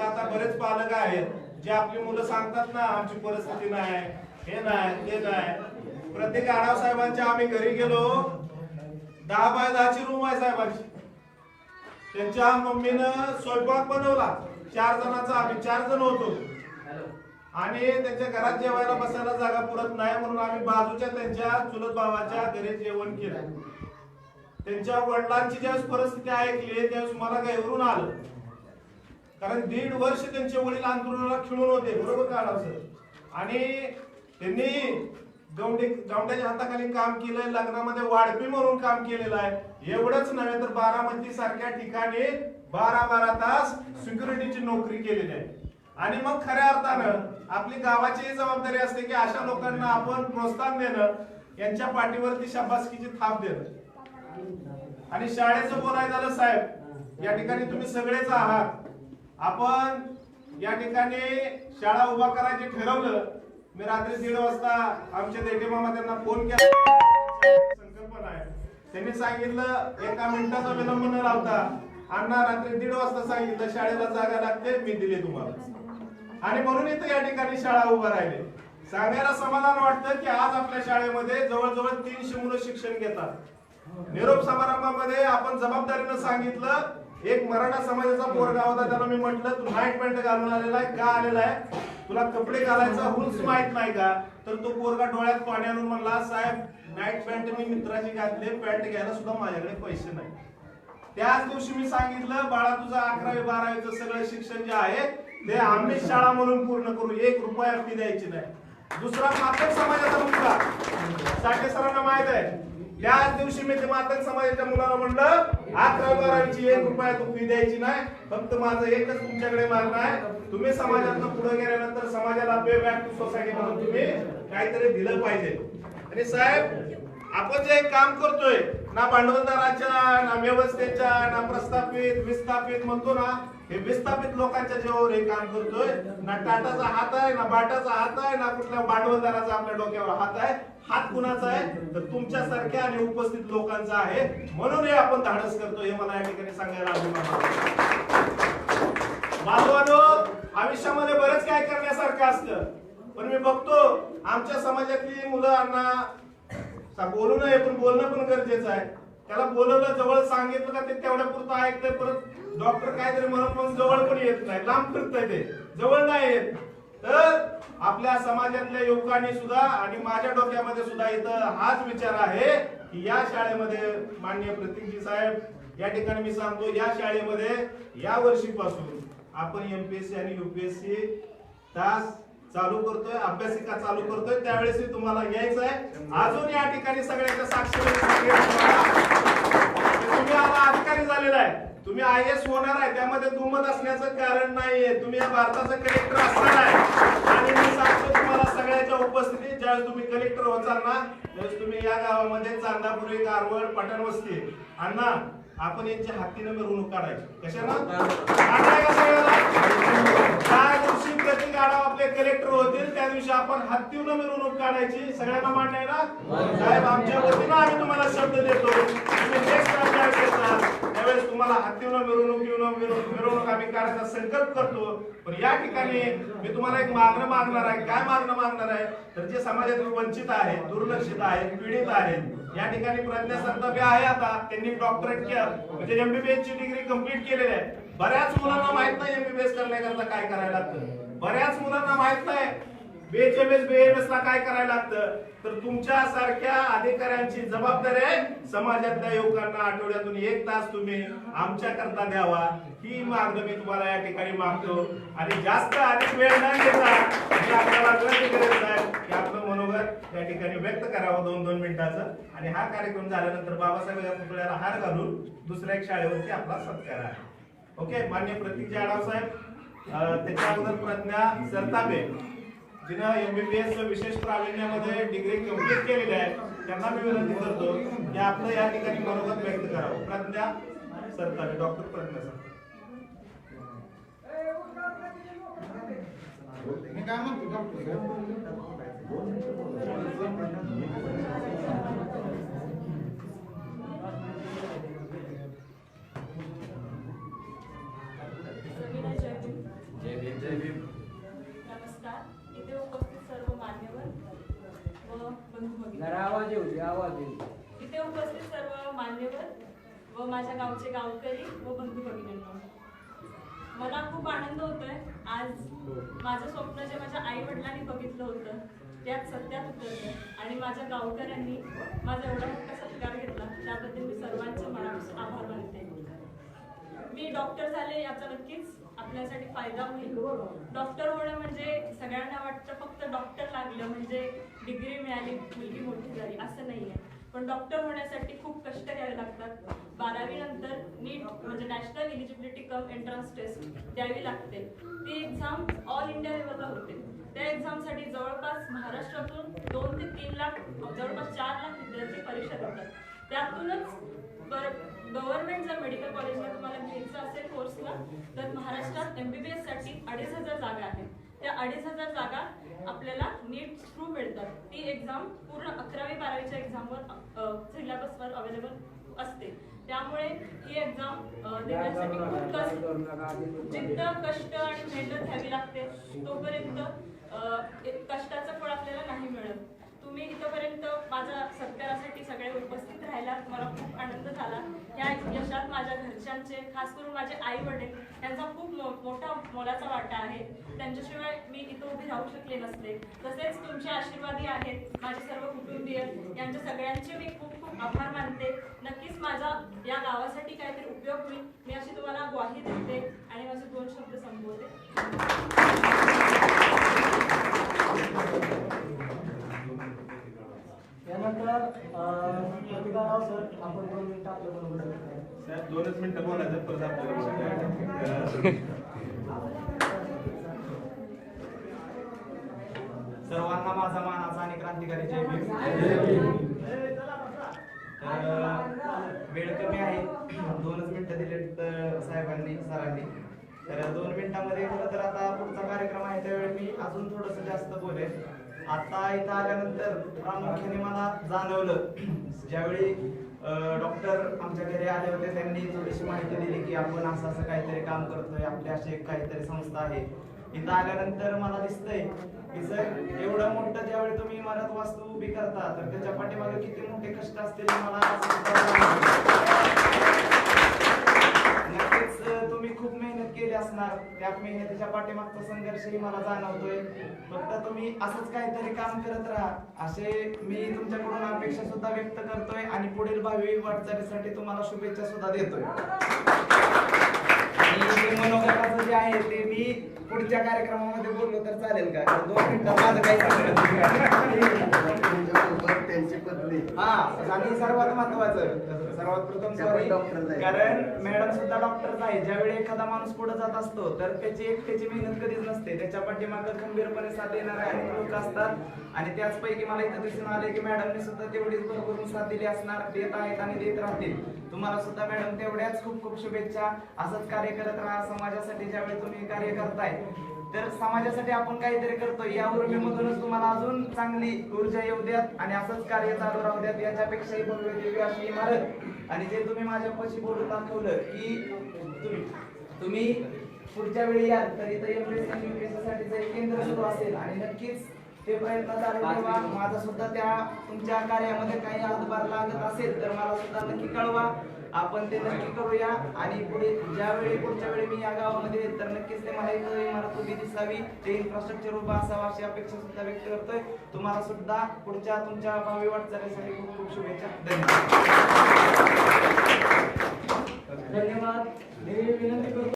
तर आता बरेच पालक आहेत जे आपली मुलं सांगतात ना आमची परिस्थिती नाही हे नाही ते नाही. प्रत्येक आढाव साहेबांच्या आम्ही घरी गेलो दहा बाय दहाची रूम आहे साहेबांची. त्यांच्या मम्मीनं स्वयंपाक बनवला. चार जणांचा आम्ही चार जण होतो. आणि त्यांच्या घरात जेवायला बसायला जागा पुरत नाही म्हणून आम्ही बाजूच्या त्यांच्या चुलत भावाच्या घरी जेवण केलं. त्यांच्या वडिलांची ज्यावेळेस परिस्थिती ऐकली त्यावेळेस मला गैरून आलं. कारण दीड वर्ष त्यांचे वडील आंदोलनाला खिळून होते बरोबर का सर? आणि त्यांनी गौंडे गौंड्याच्या हाताखाली काम केलंय लग्नामध्ये वाढपी म्हणून काम केलेलं आहे. एवढंच नव्हे तर बारामती सारख्या ठिकाणी बारा बारा तास सिक्युरिटीची नोकरी केलेली आहे. आणि मग खऱ्या अर्थानं आपली गावाची जबाबदारी असते की अशा लोकांना आपण प्रोत्साहन देणं यांच्या पाठीवरती शाबासकीची थाप देणं. आणि शाळेचं बोलायचं झालं साहेब या ठिकाणी तुम्ही सगळेच आहात. आपण या ठिकाणी शाळा उभा करायचे ठरवलं. मी रात्री दीड वाजता आमच्या देटे मामा त्यांना फोन केला. संकल्पना आहे. त्यांनी सांगितलं एका मिनिटाचा विलंब न लावता अण्णा रात्री दीड वाजता सांगितलं शाळेला जागा लागते मी दिली तुम्हाला. आणि म्हणून इथं या ठिकाणी शाळा उभा राहिले. सांगायला समाधान वाटतं की आज आपल्या शाळेमध्ये जवळजवळ तीनशे मुलं शिक्षण घेतात. निरोप समारंभामध्ये आपण जबाबदारीनं सांगितलं एक मराठा समाजाचा पोरगा होता त्याला मी म्हटलं तू नाईट पॅन्ट घालून आलेला आहे का आलेला आहे? तुला कपडे घालायचा हुल्स माहीत नाही का? तर तो पोरगा डोळ्यात पाणी आणून म्हणला साहेब नाईट पॅन्ट मी मित्राची घातली पॅन्ट घ्यायला सुद्धा माझ्याकडे पैसे नाही. त्याच दिवशी मी सांगितलं बाळा तुझं अकरावी बारावीचं सगळं शिक्षण जे आहे ते आम्ही शाळा म्हणून पूर्ण करू एक रुपया फी द्यायची नाही. दुसरा मातक समाजाचा मुलगा साठे सरांना माहीत आहे. त्याच दिवशी मी ते मातक समाजाच्या मुलाला म्हणलं अकरा बारावीची एक रुपया तू फी द्यायची नाही फक्त माझं एकच तुमच्याकडे मागणं आहे. तुम्ही समाजातनं पुढे गेल्यानंतर समाजाला पे बॅक टू सोसायटी म्हणून तुम्ही काहीतरी दिलं पाहिजे. आणि साहेब आपण जे काम करतोय ना भांडवलदाराच्या ना व्यवस्थेच्या ना प्रस्थापित विस्थापित म्हणतो ना हे विस्थापित लोकांच्या जीवावर हे काम करतोय. ना टाटाचा हात आहे ना बाटाचा हात आहे ना कुठल्या भांडवलदाराचा आपल्या डोक्यावर हात आहे हात कुणाचा आहे? तर तुमच्या सारख्या आणि उपस्थित लोकांचा आहे. म्हणून हे आपण धाडस करतो हे मला या ठिकाणी सांगायला अभिमान वाटतो. आयुष्यामध्ये बरेच काय करण्यासारखं असतं. पण मी बघतो आमच्या समाजातली मुलं अण्णा बोलू नये पण बोलणं पण गरजेचं आहे. त्याला बोलवलं जवळ सांगितलं का ते तेवढ्या पुरतं ऐकतंय परत डॉक्टर काहीतरी म्हणून पण जवळ पण येत नाही. लांब फिरतंय ते. जवळ नाही येत. तर आपल्या समाजातल्या युवकांनी सुद्धा आणि माझ्या डोक्यामध्ये सुद्धा इथं हाच विचार आहे की या शाळेमध्ये माननीय प्रतीकजी साहेब या ठिकाणी मी सांगतो या शाळेमध्ये या वर्षीपासून आपण एमपीएससी आणि युपीएससी तास चालू करतोय अभ्यासिका चालू करतोय. त्यावेळेस तुम्हाला यायचं आहे अजून या ठिकाणी सगळ्यांच्या साक्षर तुम्ही आता अधिकारी झालेला आहे. तुम्ही आय एस होणार आहे. त्यामध्ये दुमत असण्याचं कारण नाहीये. तुम्ही या भारताचा कलेक्टर असणार आहे. आणि मी सांगतो तुम्हाला सगळ्याच्या उपस्थितीत ज्यावेळेस तुम्ही कलेक्टर होचाल ना त्यावेळेस तुम्ही या गावामध्ये चांदापुरी कारवड पटण वस्ती. अण्णा आपण यांच्या हातीनं मिरवणूक काढायची. कशानं काढाय का सगळ्याला. त्या दिवशी प्रतीक आढाव आपले कलेक्टर होतील त्या दिवशी आपण हत्तीनं मिरवणूक काढायची. सगळ्यांना आहे ना? साहेब आमच्या वतीनं आम्ही तुम्हाला शब्द देतो. ज्यावेळेस त्यावेळेस तुम्हाला मिरवणूक येऊन मिरवणूक आम्ही काढायचा संकल्प करतो. पण या ठिकाणी मी तुम्हाला एक मागणं मागणार आहे. काय मागणं मागणार आहे? तर जे समाजातील वंचित आहेत दुर्लक्षित आहेत पीडित आहेत या ठिकाणी प्रज्ञा संतापे आहे आता. त्यांनी डॉक्टरेट केलं. म्हणजे एमबीबीएस ची डिग्री कंप्लीट केलेली आहे. बऱ्याच मुलांना माहीत नाही एमबीबीएस करण्याकरता काय करायला लागतं. बऱ्याच मुलांना माहीत नाही. बेचमेस बेएमएस ला काय करायला लागतं? तर तुमच्या सारख्या अधिकाऱ्यांची जबाबदारी आहे समाजातल्या युवकांना आठवड्यातून एक तास तुम्ही आमच्या करता द्यावा. ही मागणं मी तुम्हाला या ठिकाणी मागतो. आणि जास्त अधिक वेळ न घेता मी आपल्याला विनंती करत साहेब की आपलं मनोगत या ठिकाणी व्यक्त करावं दोन दोन मिनिटाचं. आणि हा कार्यक्रम झाल्यानंतर बाबासाहेब या पुतळ्याला हार घालून दुसऱ्या एक शाळेवरती आपला सत्कार आहे. ओके मान्य प्रतीक जाधव साहेब त्याच्या अगोदर प्रज्ञा सरतापे. जिनं एमबीबीएस विशेष प्रावीण्यामध्ये डिग्री कंप्लीट केलेली आहे त्यांना मी विनंती करतो की आपलं या ठिकाणी मनोगत व्यक्त करावं. प्रज्ञा सरतापे डॉक्टर प्रज्ञा सर मी काय म्हणतो डॉक्टर सविना जयवंत इथे उपस्थित सर्व मान्यवर व माझ्या गावचे गावकरी व बंधू भगिनींना मला खूप आनंद होतोय. आज माझं स्वप्न जे माझ्या आई वडिलांनी बघितलं होतं त्यात सत्यात उतरलं. आणि माझ्या गावकऱ्यांनी माझा एवढा मोठा सत्कार घेतला. त्याबद्दल मी सर्वांचे मनापासून आभार मानते. मी डॉक्टर झाले याचा नक्कीच आपल्यासाठी फायदा होईल. डॉक्टर होणं म्हणजे सगळ्यांना वाटतं फक्त डॉक्टर लागलं म्हणजे डिग्री मिळाली मुलगी मोठी झाली असं नाही आहे पण डॉक्टर होण्यासाठी खूप कष्ट घ्यावे लागतात. बारावी नंतर नीट म्हणजे national eligibility cum entrance test द्यावी लागते. ती एक्झाम ऑल इंडिया लेवलला होते. त्या एक्झामसाठी जवळपास महाराष्ट्रातून दोन ते तीन लाख जवळपास चार लाख विद्यार्थी परीक्षा देतात. त्यातूनच गव्हर्नमेंट जर मेडिकल कॉलेजला तुम्हाला घ्यायचं असेल कोर्सला तर महाराष्ट्रात एमबीबीएससाठी अडीच हजार जागा आहेत. त्या अडीच हजार जागा आपल्याला नीट थ्रू मिळतात. ती एक्झाम पूर्ण अकरावी बारावीच्या एक्झामवर सिलेबसवर अवेलेबल असते. त्यामुळे ही एक्झाम देण्यासाठी खूप कष्ट जिद्द कष्ट आणि मेहनत घ्यावी लागते. तोपर्यंत कष्टाचं फळ आपल्याला नाही मिळत तुम्ही इथपर्यंत माझ्या सत्कारासाठी सगळे पाहायला मला खूप आनंद झाला. या यशात माझ्या घरच्यांचे खास करून माझे आई वडील यांचा खूप मो- मोठा मोलाचा वाटा आहे. त्यांच्याशिवाय मी इथं उभी राहू शकले नसते. तसेच तुमचे आशीर्वादी आहेत माझे सर्व कुटुंबीय. यांच्या सगळ्यांचे मी खूप खूप आभार मानते. नक्कीच माझा या गावासाठी काहीतरी उपयोग होईल. मी अशी तुम्हाला ग्वाही देते आणि माझे दोन शब्द संपवते. त्यानंतर प्रतिभा राव सर आपण दोन मिनिटं आपल्या बरोबर आहे. साहेब दोनच मिनिटं बोलायचं परत आपल्याला सर्वांना माझा मानाचा आणि क्रांतिकारी जय वेळ कमी आहे. दोनच मिनिटं दिले तर साहेबांनी सरांनी. तर दोन मिनिटांमध्ये खरं तर आता पुढचा कार्यक्रम आहे त्यावेळी मी अजून थोडस जास्त बोलेन. आता इथं आल्यानंतर प्रामुख्याने मला जाणवलं ज्यावेळी डॉक्टर आमच्या घरी आले होते त्यांनी थोडीशी माहिती दिली की आपण असं असं काहीतरी काम करतोय आपली अशी एक काहीतरी संस्था आहे. इथं आल्यानंतर मला दिसतंय की सर एवढं मोठं ज्यावेळी तुम्ही इमारत वास्तू उभी करता तर त्याच्या पाठीमागे किती मोठे कष्ट असतील मला खूप मेहनत केली असणार. त्या मेहनतीच्या पाठीमागचा संघर्षही मला जाणवतोय. फक्त तुम्ही असंच काहीतरी काम करत राहा. असे मी तुमच्याकडून अपेक्षा सुद्धा व्यक्त करतोय आणि पुढील भावी वाटचालीसाठी तुम्हाला शुभेच्छा सुद्धा देतोय. आणि मनोगताचं जे आहे ते मी पुढच्या कार्यक्रमामध्ये बोललो तर चालेल का? दोन मिनिटं माझं काही सांगत त्यांची पत्नी हा आणि सर्वात महत्वाचं सर्वात प्रथम सॉरी. कारण मॅडम सुद्धा डॉक्टर आहे. ज्यावेळी एखादा माणूस पुढे जात असतो तर त्याची एकट्याची मेहनत कधीच नसते. त्याच्या पाठीमागे खंबीरपणे साथ देणारे अनेक लोक असतात. आणि त्याचपैकी मला इथं दिसून आले की मॅडमने सुद्धा तेवढीच भरभरून साथ दिली असणार. देत आहेत आणि देत राहतील. तुम्हाला सुद्धा मॅडम तेवढ्याच खूप खूप शुभेच्छा. असंच कार्य करत राहा. समाजासाठी ज्यावेळी तुम्ही कार्य करताय तर समाजासाठी आपण काहीतरी करतो या उर्मीमधूनच तुम्हाला अजून चांगली ऊर्जा येऊ द्यात आणि असंच कार्य चालू राहू द्यात. याच्यापेक्षाही भव्य दिव्य अशी इमारत. आणि जे तुम्ही माझ्यापाशी बोलून दाखवलं की तुम्ही तुम्ही पुढच्या वेळी याल तर इथं एमपीएससी युपीएससी साठीचं एक केंद्र सुरू असेल. आणि नक्कीच ते प्रयत्न चालू ठेवा. माझा सुद्धा त्या तुमच्या कार्यामध्ये काही हातभार लागत असेल तर मला सुद्धा नक्की कळवा. आपण ते नक्की करूया. आणि पुढे ज्यावेळी पुढच्या वेळी मी या गावामध्ये तर नक्कीच ते मला एक इमारत उभी दिसावी. ते इन्फ्रास्ट्रक्चर उभा असावा अशी अपेक्षा सुद्धा व्यक्त करतोय. तुम्हाला सुद्धा पुढच्या तुमच्या भावी वाटचालीसाठी खूप खूप शुभेच्छा. धन्यवाद. धन्यवाद. विनंती करतो